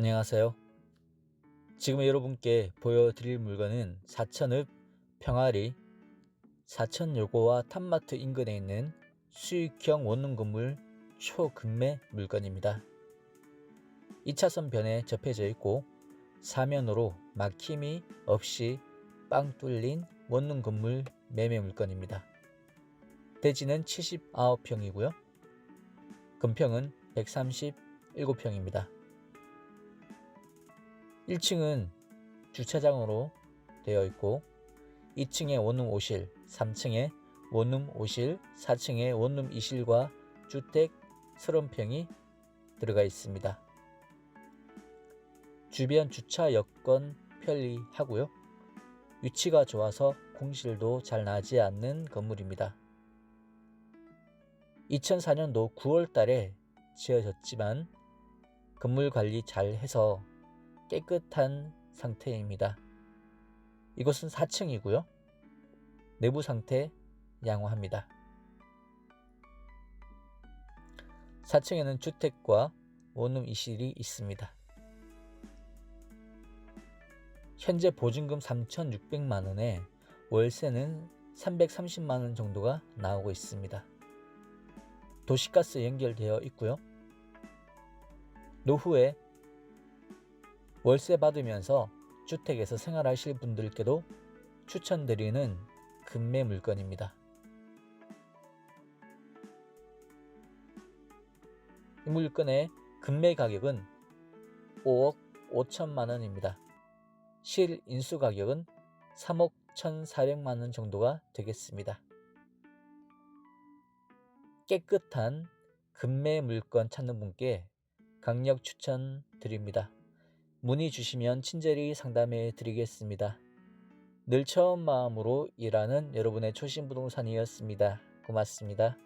안녕하세요. 지금 여러분께 보여드릴 물건은 사천읍 평화리 사천요고와 탑마트 인근에 있는 수익형 원룸 건물 초급매 물건입니다. 2차선 변에 접해져 있고 사면으로 막힘이 없이 빵 뚫린 원룸 건물 매매 물건입니다. 대지는 79평이고요. 금평은 137평입니다. 1층은 주차장으로 되어 있고 2층에 원룸 5실, 3층에 원룸 5실, 4층에 원룸 2실과 주택 30평이 들어가 있습니다. 주변 주차 여건 편리하고요. 위치가 좋아서 공실도 잘 나지 않는 건물입니다. 2004년도 9월 달에 지어졌지만 건물 관리 잘 해서 깨끗한 상태입니다. 이곳은 4층이고요. 내부 상태 양호합니다. 4층에는 주택과 원룸 2실이 있습니다. 현재 보증금 3,600만 원에 월세는 330만 원 정도가 나오고 있습니다. 도시가스 연결되어 있고요. 노후에 월세 받으면서 주택에서 생활하실 분들께도 추천드리는 금매 물건입니다. 이 물건의 금매 가격은 5억 5천만 원입니다. 실 인수 가격은 3억 1,400만 원 정도가 되겠습니다. 깨끗한 금매 물건 찾는 분께 강력 추천드립니다. 문의 주시면 친절히 상담해 드리겠습니다. 늘 처음 마음으로 일하는 여러분의 초심 부동산이었습니다. 고맙습니다.